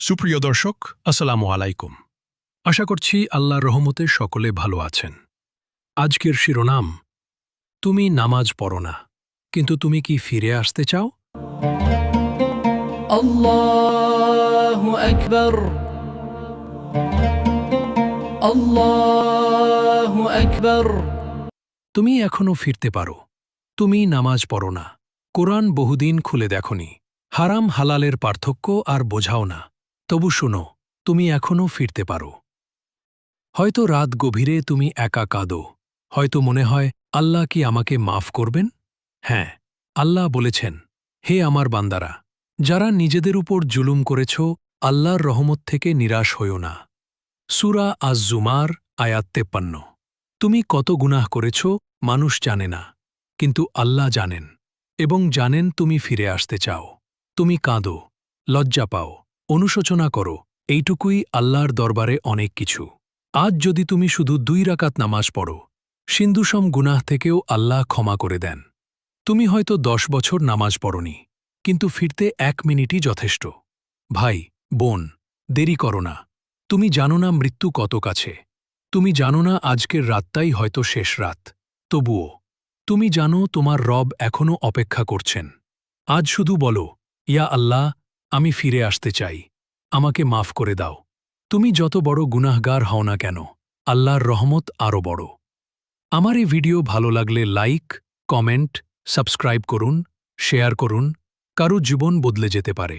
সুপ্রিয় দর্শক আসসালামু আলাইকুম। আশা করছি আল্লাহ রহমতে সকলে ভালো আছেন। আজকের শিরোনাম তুমি নামাজ পড় না কিন্তু তুমি কি ফিরে আসতে চাও? তুমি এখনও ফিরতে পারো। তুমি নামাজ পড় না। কোরআন বহুদিন খুলে দেখনি। হারাম হালালের পার্থক্য আর বোঝাও না। তবু শোনো, তুমি এখনও ফিরতে পারো। হয়তো রাত গভীরে তুমি একা কাঁদো, হয়তো মনে হয়, আল্লাহ কি আমাকে মাফ করবেন? হ্যাঁ আল্লাহ বলেছেন, হে আমার বান্দারা, যারা নিজেদের উপর জুলুম করেছ, আল্লাহর রহমত থেকে নিরাশ হইও না। সুরা আজ জুমার আয়াত তেপ্পান্ন। তুমি কত গুনাহ করেছ, মানুষ জানে না, কিন্তু আল্লাহ জানেন, এবং জানেন তুমি ফিরে আসতে চাও। তুমি কাঁদো, লজ্জা পাও অনুশোচনা করো, এইটুকুই আল্লাহর দরবারে অনেক কিছু। আজ যদি তুমি শুধু দুই রাকাত নামাজ পড়ো, সিন্ধুসম গুনাহ থেকেও আল্লাহ ক্ষমা করে দেন। তুমি হয়তো দশ বছর নামাজ পড়নি, কিন্তু ফিরতে এক মিনিটই যথেষ্ট। ভাই, বোন, দেরি করো না। তুমি জানো না মৃত্যু কত কাছে। তুমি জানো না আজকের রাতটাই হয়তো শেষ রাত। তবুও, তুমি জানো তোমার রব এখনও অপেক্ষা করছেন। আজ শুধু বলো, ইয়া আল্লাহ, আমি ফিরে আসতে চাই। আমাকে মাফ করে দাও। তুমি যত বড় গুনাহগার হও না কেন, আল্লাহর রহমত আরও বড়। আমার এই ভিডিও ভালো লাগলে লাইক, কমেন্ট, সাবস্ক্রাইব করুন, শেয়ার করুন, কারও জীবন বদলে যেতে পারে।